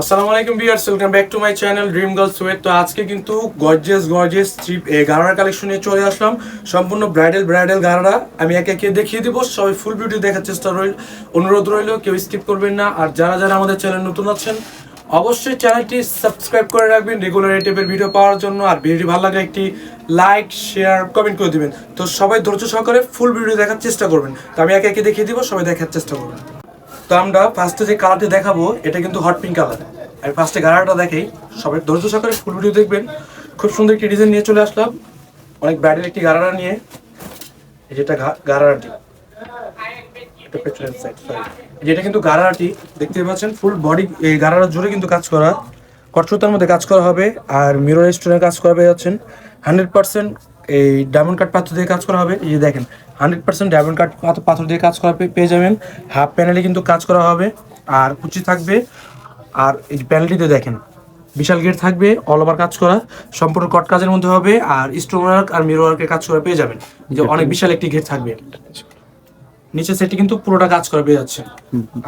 আসসালামু আলাইকুম viewers welcome back to my channel dream girls wait তো আজকে কিন্তু gorgeous gorgeous three gharara collection নিয়ে চলে আসলাম। সম্পূর্ণ ব্রাইডাল ব্রাইডাল গারারা। আমি একে একে দেখিয়ে দিব, সবাই ফুল ভিডিও দেখার চেষ্টা রইল, অনুরোধ রইল, কেউ স্কিপ করবেন না। আর যারা যারা আমাদের চ্যানেল নতুন আছেন, অবশ্যই চ্যানেলটি সাবস্ক্রাইব করে রাখবেন রেগুলার এই টাইপের ভিডিও পাওয়ার জন্য। আর ভিডিওটি ভালো লাগলে একটি লাইক শেয়ার কমেন্ট করে দিবেন। তো সবাই ধৈর্য সহকারে ফুল ভিডিও দেখার চেষ্টা করবেন। তো আমি একে একে দেখিয়ে দিব, সবাই দেখার চেষ্টা করবেন। তো আমরা ফার্স্টে যে কালারটি দেখাবো, এটা কিন্তু হট পিঙ্ক কালার আমি ফার্স্টে গাড়াটা দেখাই। সবাই ধৈর্য সহকারে ফুল ভিডিও দেখবেন। খুব সুন্দর একটি ডিজাইন নিয়ে চলে আসলাম। অনেক ব্রাইডের একটি গাড়ারা নিয়ে। এই যেটা গাড়ারাটি যেটা কিন্তু গাড়ারাটি দেখতে পাচ্ছেন? ফুল বডি এই গাড়ারা জুড়ে কিন্তু কাজ করা। কটসুতার মধ্যে কাজ করা হবে। আর মিরর স্টোনের কাজ করা পেয়ে যাচ্ছেন। হান্ড্রেড পার্সেন্ট এই ডায়মন্ড কাট পাথর দিয়ে কাজ করা হবে। এই যে দেখেন হান্ড্রেড পার্সেন্ট ডায়মন্ড কাট পাথর দিয়ে কাজ করা পেয়ে যাবেন। হাফ প্যানেলে কিন্তু কাজ করা হবে। আর কুচি থাকবে। আর এই প্যানেলটিতে দেখেন বিশাল গেট থাকবে অল ওভার কাজ করা। সম্পূর্ণ কট কাজের মধ্যে হবে। আর স্টোন ওয়ার্ক আর মিরর ওয়ার্কের কাজ করা পেয়ে যাবেন। যে অনেক বিশাল একটি গেট থাকবে। নিচে সেটটি কিন্তু পুরোটা কাজ করা পেয়ে যাচ্ছে।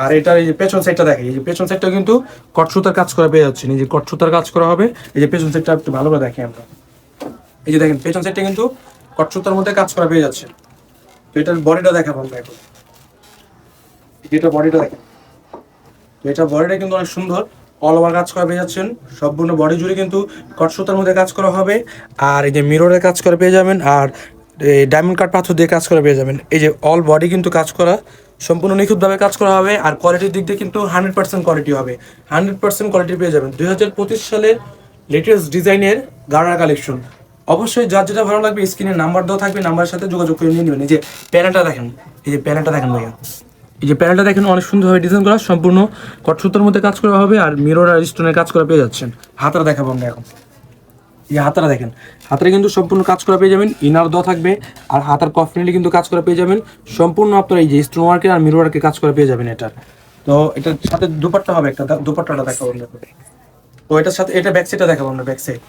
আর এটার এই যে পেছন সাইডটা দেখে এই যে পেছন সাইডটা কিন্তু কট সুতার কাজ করা পেয়ে যাচ্ছে। এই যে কট সুতার কাজ করা হবে। এই যে পেছন সাইডটা একটু ভালো করে দেখি আমরা। এই যে দেখেন, পেছন সাইডটা কিন্তু কট সুতার মধ্যে কাজ করা পেয়ে যাচ্ছে। তো এটার বডিটা দেখাবো আমরা এখন। এটা বডিটা দেখেন। তো এটা বডিটা কিন্তু অনেক সুন্দর। অল ওভার কাজ করা পেয়ে যাচ্ছেন। সম্পূর্ণ বডি জুড়ে কিন্তু কট সুতার মধ্যে কাজ করা হবে। আর এই যে মিররের কাজ করা পেয়ে যাবেন। আর ডায়মন্ড কাট পাথর দিয়ে কাজ করে পেয়ে যাবেন। এই যে অল বডি কিন্তু কাজ করা, সম্পূর্ণ নিখুঁতভাবে কাজ করা হবে। আর কোয়ালিটির দিক দিয়ে কিন্তু হান্ড্রেড পার্সেন্ট কোয়ালিটি হবে। হান্ড্রেড পার্সেন্ট কোয়ালিটি পেয়ে যাবেন। দুই হাজার পঁচিশ সালের লেটেস্ট ডিজাইনের গাড়া কালেকশন অবশ্যই যার যেটা ভালো লাগবে স্ক্রিনে নাম্বার দেওয়া থাকবে, নাম্বারের সাথে যোগাযোগ করে নিয়ে নেবেন। এই যে প্যানেলটা দেখেন, এই যে প্যানেলটা দেখেন ভাইয়া। এই যে প্যানেলটা দেখেন, অনেক সুন্দরভাবে ডিজাইন করা, সম্পূর্ণ কটসুতার মধ্যে কাজ করা হবে আর মিরর আর স্টোনের কাজ করা পেয়ে যাচ্ছেন। হাতারা দেখাবো আমরা এখন। এই হাতারা দেখেন হাতারে কিন্তু সম্পূর্ণ কাজ করা পেয়ে যাবেন ইনার দেওয়া থাকবে আর হাতার কফিনেলি কিন্তু কাজ করা পেয়ে যাবেন। সম্পূর্ণ আপনার এই যে স্টোন ওয়ার্কের আর মিরর ওয়ার্কের কাজ করা পেয়ে যাবেন এটার। তো এটার সাথে দুপাট্টা হবে একটা দুপাট্টাটা দেখাবো আমরা। তো এটার সাথে, এটা ব্যাক সাইডটা দেখাবো আমরা ব্যাক সাইড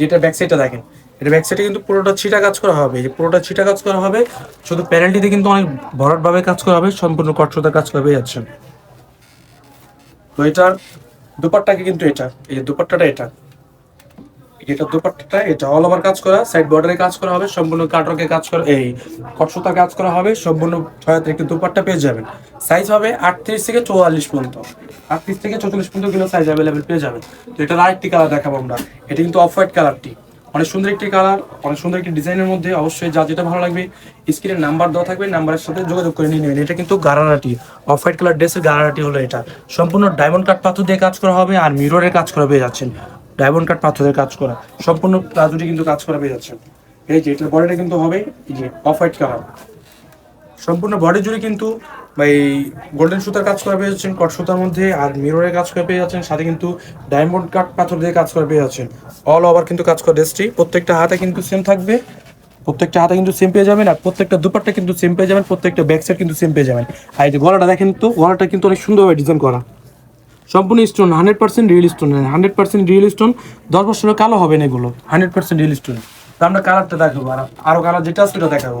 যেটা ব্যাক সাইডটা দেখেন এটা ব্যাক সাইডে কিন্তু পুরোটা ছিটা কাজ করা হবে। এই পুরোটা ছিটা কাজ করা হবে, শুধু প্যানেলটিতে কিন্তু অনেক ভরাটভাবে কাজ করা হবে, সম্পূর্ণ কটসতার কাজ করা পেয়ে যাচ্ছেন তো এটার দুপাট্টাকে কিন্তু এটা, এই যে দুপাট্টাটা এটা। এটা দুপাট্টাটা, এটা অল ওভার কাজ করা সাইড বর্ডারে কাজ করা হবে, সম্পূর্ণ কাটরকে কাজ করা, এই কটসতা কাজ করা হবে, সম্পূর্ণ ছয়াত্রে একটি দুপাট্টা পেয়ে যাবেন। সাইজ হবে আটত্রিশ থেকে চুয়াল্লিশ পর্যন্ত। আটত্রিশ থেকে চৌচল্লিশ পর্যন্ত কিন্তু সাইজ অ্যাভেলেবেল পেয়ে যাবেন। তো এটার আরেকটি কালার দেখাবো আমরা। এটা কিন্তু অফ হোয়াইট কালারটি অনেক সুন্দর একটি কালার অনেক সুন্দর একটি ডিজাইনের মধ্যে অবশ্যই যা যেটা ভালো লাগবে স্ক্রিনের নাম্বার দেওয়া থাকবে নাম্বারের সাথে যোগাযোগ করে নিয়ে নেবেন। এটা কিন্তু গারারাটি অফ হোয়াইট কালার ড্রেসের গারারাটি হলো এটা। সম্পূর্ণ ডায়মন্ড কাট পাথর দিয়ে কাজ করা হবে আর মিররের কাজ করা পেয়ে যাচ্ছেন। ডায়মন্ড কাট পাথরের কাজ করা। সম্পূর্ণ প্লাজোটি কিন্তু কাজ করা পেয়ে যাচ্ছেন। এই যে, এটার বডিটা কিন্তু হবে এই যে অফ হোয়াইট কালার সম্পূর্ণ বডি জুড়ে কিন্তু এই গোল্ডেন সুতার কাজ করা পেয়ে যাচ্ছেন কট সুতার মধ্যে, আর মিররের কাজ করে পেয়ে যাচ্ছেন, সাথে কিন্তু ডায়মন্ড কাট পাথর দিয়ে কাজ করে পেয়ে যাচ্ছেন। অল ওভার কিন্তু কাজ করে ড্রেসটি প্রত্যেকটা হাতে কিন্তু সেম থাকবে, প্রত্যেকটা হাতে কিন্তু সেম পেয়ে যাবেন, আর প্রত্যেকটা দুপাট্টা কিন্তু সেম পেয়ে যাবেন, প্রত্যেকটা ব্যাক সাইড কিন্তু সেম পেয়ে যাবেন। আর এই যে গলাটা দেখেন তো, গলাটা কিন্তু অনেক সুন্দরভাবে ডিজাইন করা। সম্পূর্ণ stone hundred percent real stone hundred percent real stone দশ বছরের কালো হবে না এগুলো হান্ড্রেড পার্সেন্ট রিয়েল স্টোন আমরা কালারটা দেখাবো, আর আরও কালার যেটা আছে সেটা দেখাবো।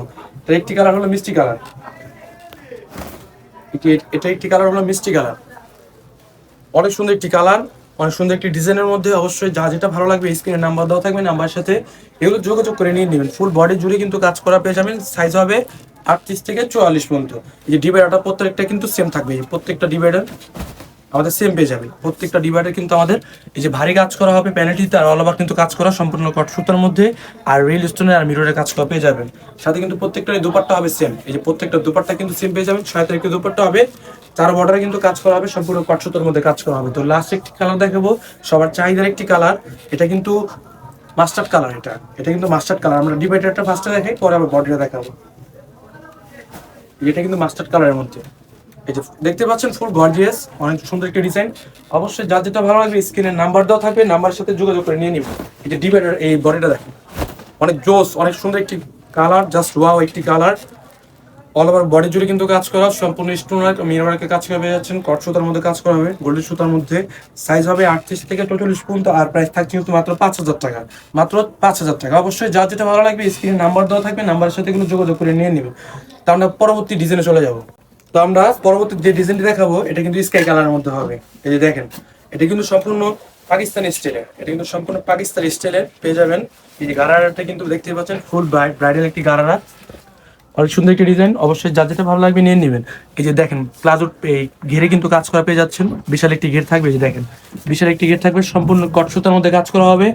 একটি কালার হলো মিষ্টি কালার এটা একটি কালার হলো মিষ্টি কালার অনেক সুন্দর একটি কালার অনেক সুন্দর একটি ডিজাইনের মধ্যে অবশ্যই যা যেটা ভালো লাগবে স্ক্রিনে নাম্বার দেওয়া থাকবে নাম্বার সাথে এগুলো যোগাযোগ করে নিয়ে নেবেন। ফুল বডি জুড়ে কিন্তু কাজ করা পেয়ে যাবেন সাইজ হবে আটত্রিশ থেকে চুয়াল্লিশ পর্যন্ত। এই যে ডিভাইডারটা প্রত্যেকটা কিন্তু সেম থাকবে প্রত্যেকটা ডিভাইডার আমাদের সেম পেয়ে যাবে। প্রত্যেকটা ডিভাইডার কিন্তু আমাদের এই যে ভারী কাজ করা হবে প্যানেলটিতে আর অল ওভার কিন্তু কাজ করা সম্পূর্ণ কট মধ্যে আর রিল স্টোনের আর মিররের কাজ করা পেয়ে যাবেন। সাথে কিন্তু প্রত্যেকটা দুপাট্টা হবে সেম এই যে প্রত্যেকটা দুপাট্টা কিন্তু সেম পেয়ে যাবেন ছয় তারিখে দুপাট্টা হবে। চার বর্ডারে কিন্তু কাজ করা হবে, সম্পূর্ণ কট মধ্যে কাজ করা হবে। তো লাস্ট একটি কালার দেখাবো, সবার চাহিদার একটি কালার এটা কিন্তু মাস্টার্ড কালার এটা। এটা কিন্তু মাস্টার্ড কালার আমরা ডিভাইডারটা ফার্স্টে দেখাই, পরে আবার বডিটা দেখাবো। এটা কিন্তু মাস্টার্ড কালারের মধ্যে। এই যে দেখতে পাচ্ছেন ফুল গর্জিয়াস অনেক সুন্দর একটি ডিজাইন অবশ্যই যার যেটা ভালো লাগবে স্ক্রিনের নাম্বার দেওয়া থাকবে নাম্বারের সাথে যোগাযোগ করে নিয়ে নিব। এই যে ডিভাইডার এই বডিটা দেখেন। অনেক জোস, অনেক সুন্দর একটি কালার জাস্ট ওয়াও একটি কালার অল ওভার বডি জুড়ে কিন্তু কাজ করা, সম্পূর্ণ স্টোন ওয়ার্ক মিরওয়ার্কে কাজ করে যাচ্ছেন কট সুতার মধ্যে কাজ করা হবে। গোল্ডেন সুতার মধ্যে সাইজ হবে আটত্রিশ থেকে চৌচল্লিশ পর্যন্ত, আর প্রাইস থাকছে কিন্তু মাত্র পাঁচ হাজার টাকা। মাত্র পাঁচ হাজার টাকা। অবশ্যই যার যেটা ভালো লাগবে স্ক্রিনে নাম্বার দেওয়া থাকবে নাম্বারের সাথে কিন্তু যোগাযোগ করে নিয়ে নেবে। তা আমরা পরবর্তী ডিজাইনে চলে যাব। তো আমরা পরবর্তী যে ডিজাইনটি দেখাবো, এটা কিন্তু স্কাই কালারের মধ্যে হবে। এই যে দেখেন, এটা কিন্তু সম্পূর্ণ পাকিস্তানি স্টাইলের এটা কিন্তু সম্পূর্ণ পাকিস্তানি স্টাইলের পেয়ে যাবেন। এই যে গারারাটা কিন্তু দেখতে পাচ্ছেন ফুল ব্রাইডাল একটি গারারা। অনেক সুন্দর একটি ডিজাইন অবশ্যই যা যেটা ভালো লাগবে নিয়ে নেবেন। এই যে দেখেন প্লাজোর ঘেরে কিন্তু কাজ করা পেয়ে যাচ্ছেন। বিশাল একটি ঘের থাকবে যে দেখেন। বিশাল একটি ঘের থাকবে, সম্পূর্ণ কটসুতার মধ্যে কাজ করা হবে।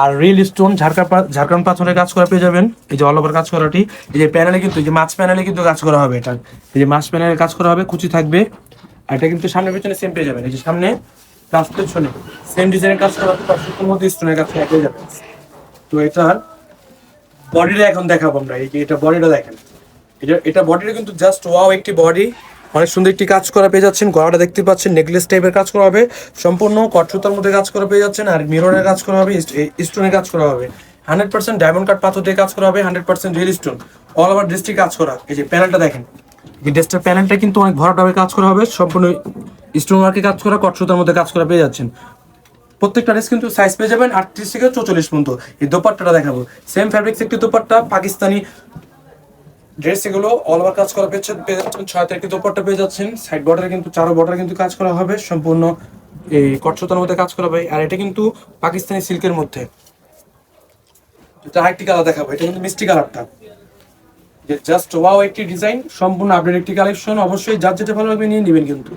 আর রিয়েল স্টোন ঝাড়খা ঝাড়খান্ড পাথরের কাজ করা পেয়ে যাবেন। এই যে অল ওভার কাজ করাটি। এই যে প্যানেলে কিন্তু, এই যে মাছ প্যানেলে কিন্তু কাজ করা হবে এটা। এই যে মাছ প্যানেলে কাজ করা হবে, কুচি থাকবে। আর এটা কিন্তু সামনে পিছনে সেম পেয়ে যাবেন। এই যে সামনে প্লাস পেছনে সেম ডিজাইনের কাজ করা কটসুতার মধ্যে স্টোনের কাজ পেয়ে যাবেন। তো এটার বডিটা এখন দেখাবো আমরা। এই যে এটা বডিটা দেখেন। এটা এটা বডিটা কিন্তু জাস্ট ওয়াও একটি বডি অনেক সুন্দর একটি কাজ করা পেয়ে যাচ্ছেন। গলাটা দেখতে পাচ্ছেন নেকলেস টাইপের কাজ করা হবে। সম্পূর্ণ কটসুতার মধ্যে কাজ করা পেয়ে যাচ্ছেন আর মিররের কাজ করা হবে স্টোনের কাজ করা হবে। হান্ড্রেড পার্সেন্ট ডায়মন্ড কাট পাথর দিয়ে কাজ করা হবে hundred percent real stone all over ড্রেসটি কাজ করা। এই যে প্যানেলটা দেখেন। এই ড্রেসটার প্যানেলটা কিন্তু অনেক ভরাটাভাবে কাজ করা হবে। সম্পূর্ণ স্টোন ওয়ার্কে কাজ করা কটসুতার মধ্যে কাজ করা পেয়ে যাচ্ছেন। প্রত্যেকটা ড্রেস কিন্তু সাইজ পেয়ে যাবেন আটত্রিশ থেকে চৌচল্লিশ পর্যন্ত। এই দোপাট্টাটা দেখাবো। সেম ফ্যাব্রিক্স একটি দোপাট্টা, পাকিস্তানি ড্রেস এগুলো অল কাজ করা পেয়েছে পেয়ে যাচ্ছেন, ছয় তারিখে দোপাট্টা পেয়ে যাচ্ছেন সাইড বর্ডারে কিন্তু চারো বর্ডারে কিন্তু কাজ করা হবে, সম্পূর্ণ এই কটসতার মধ্যে কাজ করা হবে আর এটা কিন্তু পাকিস্তানি সিল্কের মধ্যে। এটা আরেকটি কালার দেখাবো, এটা কিন্তু মিষ্টি কালারটা যে জাস্ট ওয়াও একটি ডিজাইন সম্পূর্ণ আপডেট একটি কালেকশন অবশ্যই যার যেটা ভালো লাগবে নিয়ে নেবেন কিন্তু।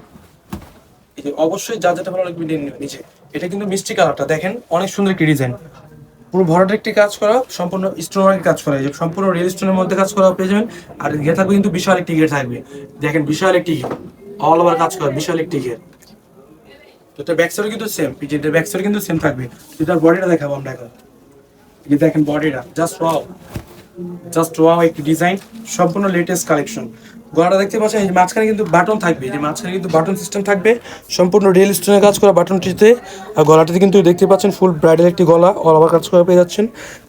যে অবশ্যই যার যেটা ভালো লাগবে নিয়ে নেবেন নিচে এটা কিন্তু মিষ্টি কালারটা দেখেন, অনেক সুন্দর একটি ডিজাইন পুরো ভরাট একটি কাজ করা, সম্পূর্ণ স্টোনের কাজ করা। যে সম্পূর্ণ রিয়েল স্টোনের মধ্যে কাজ করা পেয়ে যাবেন। আর ঘের থাকবে কিন্তু বিশাল একটি ঘের থাকবে। দেখেন, বিশাল একটি অল ওভার কাজ করা, বিশাল একটি ঘের তো এটা ব্যাক সাইডও কিন্তু সেম পিছনের ব্যাক কিন্তু সেম থাকবে। এটার বডিটা দেখাবো আমরা এখন। দেখেন বডিটা জাস্ট ওয়াও জাস্ট ওয়াও একটি ডিজাইন সম্পূর্ণ লেটেস্ট কালেকশন গলাটা দেখতে পাচ্ছেন, এই মাঝখানে কিন্তু বাটন থাকবে যে মাঝখানে কিন্তু বাটন সিস্টেম থাকবে। সম্পূর্ণ রিয়েল স্টোনের কাজ করা বাটনটিতে আর গলাটিতে কিন্তু দেখতে পাচ্ছেন ফুল ব্রাইডাল একটি গলা অল ওভার কাজ করা পেয়ে যাচ্ছেন।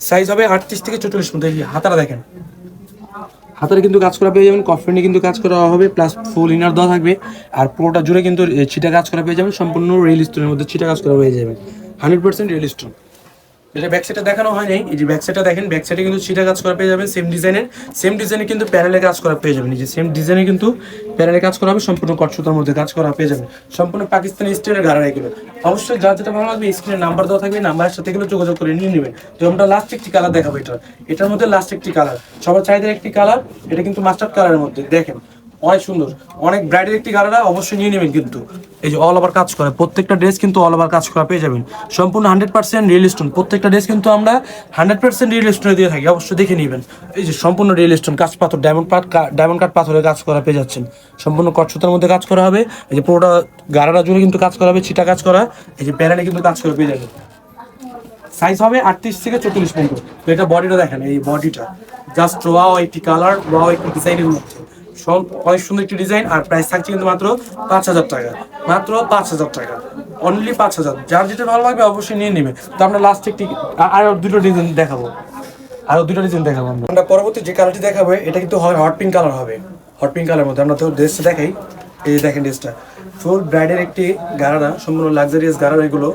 সাইজ হবে আটত্রিশ থেকে চৌচল্লিশ মধ্যে হাতারা দেখেন। হাতারে কিন্তু কাজ করা পেয়ে যাবেন কফিনে কিন্তু কাজ করা হবে প্লাস ফুল ইনার দেওয়া থাকবে। আর পুরোটা জুড়ে কিন্তু ছিটা কাজ করা পেয়ে যাবেন, সম্পূর্ণ রিয়েল স্টোনের মধ্যে ছিটা কাজ করা পেয়ে যাবেন হান্ড্রেড পার্সেন্ট রিয়েল স্টোন এটা ব্যাক সাইডটা দেখানো হয় নাই এই যে ব্যাক সাইডটা দেখেন ব্যাক সাইডে কিন্তু ছিটা কাজ করা পেয়ে যাবেন সেম ডিজাইনের সেম ডিজাইনে কিন্তু প্যানেলে কাজ করা পেয়ে যাবেন। এই যে সেম ডিজাইনে কিন্তু প্যানেলে কাজ করা হবে, সম্পূর্ণ কটসুতার মধ্যে কাজ করা পেয়ে যাবেন। সম্পূর্ণ পাকিস্তানি স্টাইলের গাড়া এগুলো অবশ্যই যা যেটা ভালো লাগবে স্ক্রিনে নাম্বার দেওয়া থাকবে নাম্বারের সাথে এগুলো যোগাযোগ করে নিয়ে নেবেন। তো আমরা লাস্ট একটি কালার দেখাবো এটা এটার মধ্যে লাস্ট একটি কালার সবার চাহিদার একটি কালার এটা কিন্তু মাস্টার্ড কালারের মধ্যে। দেখেন অনেক সুন্দর। অনেক ব্রাইডের একটি কালার অবশ্যই নিয়ে নেবেন কিন্তু। এই যে অল ওভার কাজ করে, প্রত্যেকটা ড্রেস কিন্তু অল ওভার কাজ করা পেয়ে যাবেন। সম্পূর্ণ হান্ড্রেড পার্সেন্ট রিয়েল স্টোন প্রত্যেকটা ড্রেস কিন্তু আমরা হান্ড্রেড পার্সেন্ট রিয়েল স্টোনে দিয়ে থাকি, অবশ্যই দেখে নেবেন। এই যে সম্পূর্ণ রিয়েল স্টোন কাজ পাথর ডায়মন্ড পাট ডায়মন্ড কাট পাথরের কাজ করা পেয়ে যাচ্ছেন। সম্পূর্ণ কটসুতার মধ্যে কাজ করা হবে। এই যে পুরোটা গাড়াটা জুড়ে কিন্তু কাজ করা হবে, ছিটা কাজ করা। এই যে প্যানেলে কিন্তু কাজ করে পেয়ে যাবেন। সাইজ হবে আটত্রিশ থেকে চল্লিশ পর্যন্ত। তো এটা বডিটা দেখেন, এই বডিটা জাস্ট ওয়াও একটি কালার ওয়াও একটি ডিজাইনের মধ্যে। অনেক সুন্দর একটি ডিজাইন আর প্রাইস থাকছে কিন্তু মাত্র পাঁচ হাজার টাকা। মাত্র পাঁচ হাজার টাকা। অনলি পাঁচ হাজার। যার যেটা ভালো লাগবে অবশ্যই নিয়ে নেবে। তো আমরা লাস্ট একটি আরও দুটো ডিজাইন দেখাবো। আরও দুটো ডিজাইন দেখাবো আমরা। পরবর্তী যে কালারটি দেখাবো, এটা কিন্তু হট পিঙ্ক কালার হবে। হট পিঙ্ক কালার মধ্যে। আমরা তো ড্রেসটা দেখাই। এই যে দেখেন ড্রেসটা ফুল ব্রাইডের একটি গারানা, সম্পূর্ণ লাক্সারিয়াস গারানা এগুলো।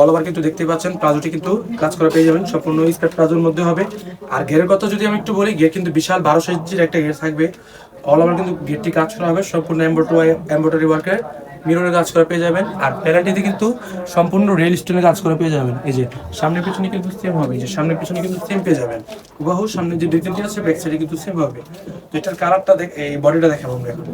অল ওভার কিন্তু দেখতে পাচ্ছেন। প্লাজোটি কিন্তু কাজ করা পেয়ে যাবেন। সম্পূর্ণ স্কার্ট প্লাজোর মধ্যে হবে। আর ঘেরের কথা যদি আমি একটু বলি, ঘের কিন্তু বিশাল বারোশো ইঞ্চির একটা ঘের থাকবে। অল ওভার কিন্তু ঘেরটি কাজ করা হবে, সম্পূর্ণ এম্ব্রয়ডারি ওয়ার্কের মিররের কাজ করা পেয়ে যাবেন, আর প্যারাটিতে কিন্তু সম্পূর্ণ রিয়েল স্টোনের কাজ করা পেয়ে যাবেন। এই যে, সামনে পিছনে কিন্তু সেম হবে যে, সামনে পিছনে কিন্তু সেম পেয়ে যাবেন। হুবাহু সামনে যে ডিজাইনটি আছে ব্যাক সাইডে কিন্তু সেম হবে। তো এটার কালারটা দেখ, এই বডিটা দেখাবো আমরা এখন।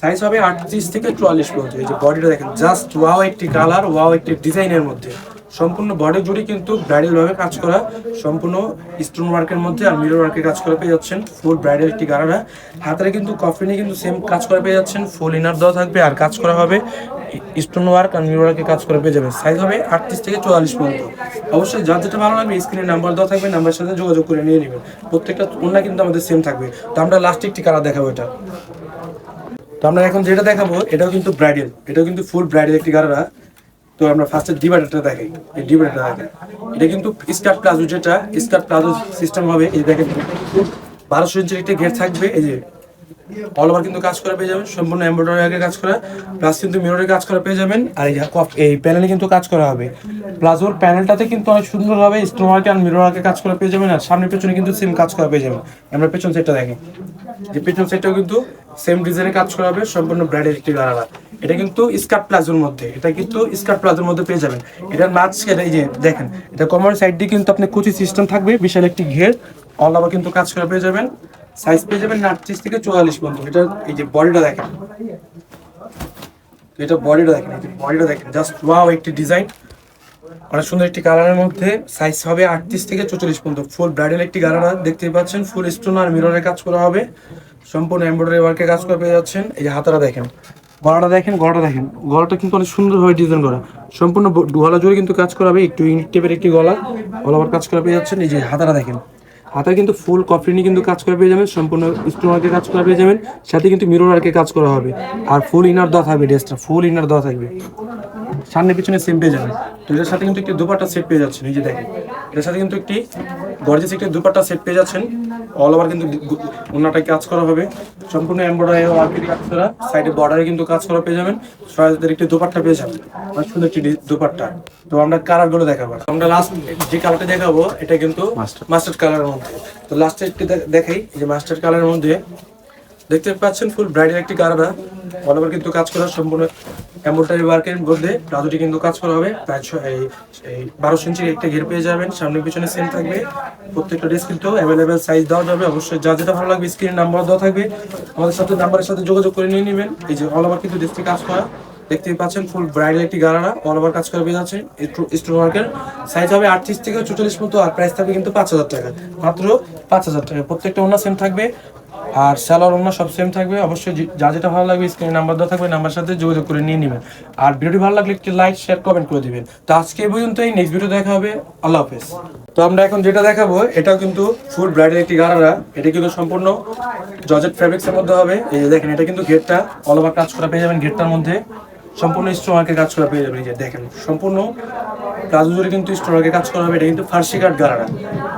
সাইজ হবে আটত্রিশ থেকে চুয়াল্লিশ পর্যন্ত, এই যে বডিটা দেখেন জাস্ট ওয়াও একটি কালার ওয়াও একটি ডিজাইনের মধ্যে। সম্পূর্ণ বডি জুড়ে কিন্তু ব্রাইডাল ভাবে কাজ করা, সম্পূর্ণ স্টোন ওয়ার্কের মধ্যে আর মিরর ওয়ার্কের কাজ করে পেয়ে যাচ্ছেন ফুল ব্রাইডাল একটি গাড়ারা হাতের কিন্তু কফিনে কিন্তু সেম কাজ করে পেয়ে যাচ্ছেন ফুল ইনার দেওয়া থাকবে আর কাজ করা হবে স্টোন ওয়ার্ক আর মিরর ওয়ার্কের কাজ করে পেয়ে যাবেন। সাইজ হবে আটত্রিশ থেকে চুয়াল্লিশ পর্যন্ত। অবশ্যই যার যেটা ভালো লাগবে স্ক্রিনে নাম্বার দেওয়া থাকবে নাম্বারের সাথে যোগাযোগ করে নিয়ে নেবেন। প্রত্যেকটা ওনা কিন্তু আমাদের সেম থাকবে। তো আমরা লাস্ট একটি কালার দেখাবো এটা। তো আমরা এখন যেটা দেখাবো, এটাও কিন্তু ব্রাইডাল এটাও কিন্তু ফুল ব্রাইডাল একটি গাড়া তো আমরা ফার্স্টে ডিভাইডারটা দেখাই। এই ডিভাইডারটা দেখাই। এটা কিন্তু স্কার্ট প্লাজো যেটা, স্কার্ট প্লাজো সিস্টেম হবে। এই দেখেন, বারোশো ইঞ্চির একটা গেট থাকবে। এই যে অল ওভার কিন্তু কাজ করা পেয়ে যাবেন, সম্পূর্ণ এমব্রয়ডারি আগে কাজ করা প্লাস কিন্তু মিররে কাজ করা পেয়ে যাবেন, আর এই এই প্যানেলে কিন্তু কাজ করা হবে। প্লাস ওর প্যানেলটাতে কিন্তু অনেক সুন্দর হবে স্টোন ওয়ার্কে আর মিরর আগে কাজ করা পেয়ে যাবেন, আর সামনে পেছনে কিন্তু সেম কাজ করা পেয়ে যাবেন। আমরা পেছন সেটটা দেখি যে পেছন সেটটাও কিন্তু সেম ডিজাইনে কাজ করা হবে, সম্পূর্ণ ব্র্যান্ডের একটি গাড়া। এটা কিন্তু স্কার্ট প্লাজোর মধ্যে, এটা কিন্তু স্কার্ট প্লাজোর মধ্যে পেয়ে যাবেন। এটার মাঝখানে, এই যে দেখেন, এটা কমার সাইড দিয়ে কিন্তু আপনি কুচি সিস্টেম থাকবে, বিশাল একটি ঘের। অল ওভার কিন্তু কাজ করা পেয়ে যাবেন। সাইজ পেয়ে যাবেন আটত্রিশ থেকে চুয়াল্লিশ পর্যন্ত। এটা এই যে বডিটা দেখেন। এটা বডিটা দেখেন, এই যে বডিটা দেখেন। জাস্ট ওয়াও একটি ডিজাইন অনেক সুন্দর একটি কালারের মধ্যে সাইজ হবে আটত্রিশ থেকে চৌচল্লিশ পর্যন্ত। ফুল ব্রাইডাল একটি গারারা দেখতে পাচ্ছেন। ফুল স্টোন আর মিররের কাজ করা হবে। সম্পূর্ণ এমব্রয়ডারি ওয়ার্কের কাজ করে পেয়ে যাচ্ছেন। এই যে হাতারা দেখেন। গলাটা দেখেন গলাটা দেখেন। গলাটা কিন্তু অনেক সুন্দরভাবে ডিজাইন করা। সম্পূর্ণ গলা জুড়ে কিন্তু কাজ করা হবে। একটু ইউনিক টাইপের একটি গলা। গলাবার কাজ করে পেয়ে যাচ্ছেন। এই যে হাতারা দেখেন। হাতায় কিন্তু ফুল কফরিনি কিন্তু কাজ করা পেয়ে যাবেন, সম্পূর্ণ স্টোন ওয়ার্কের কাজ করা পেয়ে যাবেন, সাথে কিন্তু মিরর ওয়ার্কের কাজ করা হবে। আর ফুল ইনার দেওয়া থাকবে ড্রেসটা ফুল ইনার দেওয়া থাকবে। সামনে পিছনে সেম পেয়ে যাবেন। তো এটার সাথে কিন্তু একটি দুপাটা সেট পেয়ে যাচ্ছে নিজে দেখে এটার সাথে কিন্তু একটি গর্জেস একটি দুপাট্টা সেট পেয়ে যাচ্ছেন। অল ওভার কিন্তু ওনাটায় কাজ করা হবে। সম্পূর্ণ এমব্রয়ডারি ওয়ার্কের কাজ করা। সাইডে বর্ডারে কিন্তু কাজ করা পেয়ে যাবেন। সহায়তার একটি দুপাট্টা পেয়ে যাবেন। অনেক সুন্দর একটি দুপাট্টা। তো আমরা কালারগুলো দেখাবো। আমরা লাস্ট যে কালারটা দেখাবো এটা কিন্তু মাস্টার্ড কালারের মধ্যে। তো লাস্টে একটি দেখাই যে মাস্টার্ড কালারের মধ্যে। দেখতে পাচ্ছেন ফুল ব্রাইডের একটি গারাদা অল ওভার কিন্তু কাজ করা সম্পূর্ণ এমব্রয়ডারি ওয়ার্কের মধ্যে প্লাজোটি কিন্তু কাজ করা হবে। প্রায় এই বারোশো ইঞ্চির একটা ঘের পেয়ে যাবেন। সামনে পিছনে সেম থাকবে। প্রত্যেকটা ড্রেস কিন্তু অ্যাভেলেবেল সাইজ দেওয়া যাবে। অবশ্যই যা যেটা ভালো লাগবে স্ক্রিন নাম্বার দেওয়া থাকবে। আমাদের সাথে নাম্বারের সাথে যোগাযোগ করে নিয়ে নেবেন। এই যে অল ওভার কিন্তু ড্রেসটি কাজ করা। দেখতেই পাচ্ছেন ফুল ব্রাইডাল একটি গারারা অল ওভার কাজ করে পেয়ে যাচ্ছে। স্টোন ওয়ার্কের সাইজ হবে আটত্রিশ থেকে চৌচল্লিশ মতো আর প্রাইস থাকবে কিন্তু পাঁচ হাজার টাকা। মাত্র পাঁচ হাজার টাকা। প্রত্যেকটা ওনা সেম থাকবে। আর স্যালার অন্য সব সেম থাকবে। অবশ্যই যে- যেটা ভালো লাগবে স্ক্রিনে নাম্বার দেওয়া থাকবে নাম্বার সাথে যোগাযোগ করে নিয়ে নেবেন। আর ভিডিওটি ভালো লাগলে একটি লাইক শেয়ার কমেন্ট করে দিবেন। তো আজকে এই পর্যন্তই নেক্সট ভিডিও দেখা হবে। আল্লাহ হাফেজ। তো আমরা এখন যেটা দেখাবো, এটাও কিন্তু ফুল ব্রাইডের একটি গারারা। এটা কিন্তু সম্পূর্ণ জজেট ফ্যাব্রিক্স এর মধ্যে হবে। এই যে দেখেন, এটা কিন্তু গেটটা অল ওভার কাজ করা পেয়ে যাবেন গেটটার মধ্যে। সম্পূর্ণ স্টোমার্কে কাজ করা পেয়ে যাবেন। এই যে দেখেন, সম্পূর্ণ প্লাজো জুড়ে কিন্তু স্টোমার্কে কাজ করা হবে। এটা কিন্তু ফার্সি কাট গারারা।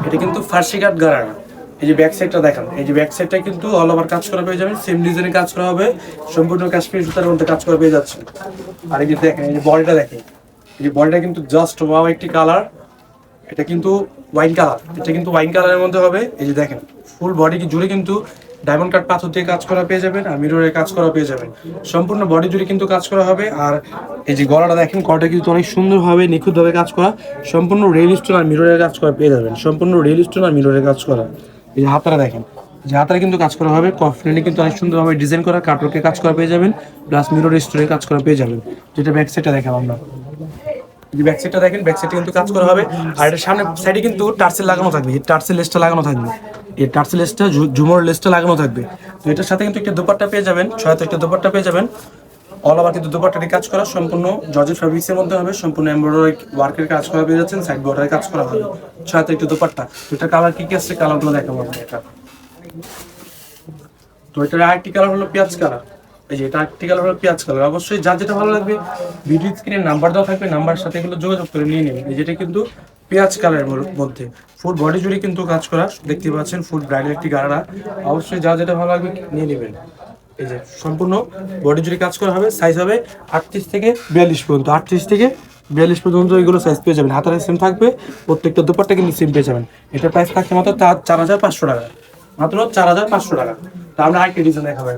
এটা কিন্তু ফার্সি কাট গারারা। এই যে ব্যাক সাইডটা দেখেন। এই যে ব্যাক সাইডটা কিন্তু অল ওভার কাজ করা পেয়ে যাবেন সেম ডিজাইনে কাজ করা হবে, সম্পূর্ণ কাশ্মীর সুতার মধ্যে কাজ করা পেয়ে যাচ্ছে আর এই যে দেখেন, এই যে বডিটা দেখেন। এই যে বডিটা কিন্তু জাস্ট ওয়াও একটি কালার এটা কিন্তু ওয়াইন কালার এটা কিন্তু ওয়াইন কালারের মধ্যে হবে। এই যে দেখেন ফুল বডি জুড়ে কিন্তু ডায়মন্ড কাট পাথর দিয়ে কাজ করা পেয়ে যাবেন আর মিররের কাজ করা পেয়ে যাবেন। সম্পূর্ণ বডি জুড়ে কিন্তু কাজ করা হবে। আর এই যে গলাটা দেখেন, গলাটা কিন্তু অনেক সুন্দরভাবে নিখুঁতভাবে কাজ করা। সম্পূর্ণ রেল স্টোন আর মিররের কাজ করা পেয়ে যাবেন। সম্পূর্ণ রেল স্টোন আর মিররের কাজ করা। এই যে হাতারা দেখেন যে হাতারা কিন্তু কাজ করা হবে কফলিনে কিন্তু অনেক সুন্দরভাবে ডিজাইন করা কাটওয়ার্কে কাজ করা পেয়ে যাবেন প্লাস মিরর স্টোনের কাজ করা পেয়ে যাবেন। যেটা ব্যাক সাইডটা দেখাবো আমরা। যে ব্যাক সাইডটা দেখেন ব্যাক সাইডে কিন্তু কাজ করা হবে, আর এটার সামনে সাইডে কিন্তু টার্সেল লাগানো থাকবে, এই টার্সেল লেসটা লাগানো থাকবে। এই টার্সেল লেসটা ঝুমোর লেসটা লাগানো থাকবে। তো এটার সাথে কিন্তু একটা দুপাট্টা পেয়ে যাবেন ছয়তে একটা দুপাট্টা পেয়ে যাবেন। অল ওভার কিন্তু দুপাট্টাটি কাজ করা, সম্পূর্ণ জর্জের ফ্যাব্রিক্সের মধ্যে হবে, সম্পূর্ণ এমব্রয়ডারি ওয়ার্কের কাজ করা পেয়ে যাচ্ছেন সাইড বর্ডারের কাজ করা হবে। ছয়তে একটা দুপাট্টা। এটা কালার কি কি আসছে কালারগুলো দেখাবো এটা। তো এটার আরেকটি কালার হলো পেঁয়াজ কালার এই যে এটা আরেকটি কালার হলো পেঁয়াজ কালার অবশ্যই যার যেটা ভালো লাগবে ভিডিও স্ক্রিনে নাম্বার দেওয়া থাকবে নাম্বার সাথে এগুলো যোগাযোগ করে নিয়ে নেবেন। এই যেটা কিন্তু পেঁয়াজ কালারের মধ্যে। ফুল বডি জুড়ে কিন্তু কাজ করা, দেখতে পাচ্ছেন ফুল ব্রাইডের একটি গাড়া। অবশ্যই যা যেটা ভালো লাগবে, নিয়ে নেবেন। এই যে সম্পূর্ণ বডি জুড়ে কাজ করা হবে সাইজ হবে আটত্রিশ থেকে বিয়াল্লিশ পর্যন্ত। আটত্রিশ থেকে বিয়াল্লিশ পর্যন্ত এগুলো সাইজ পেয়ে যাবেন। হাতারে সেম থাকবে, প্রত্যেকটা দুপারটা কিন্তু সেম পেয়ে যাবেন। এটার প্রাইস থাকছে মাত্র চার হাজার পাঁচশো টাকা। মাত্র চার হাজার পাঁচশো টাকা। তা আমরা আরেকটি ডিজাইন দেখাবো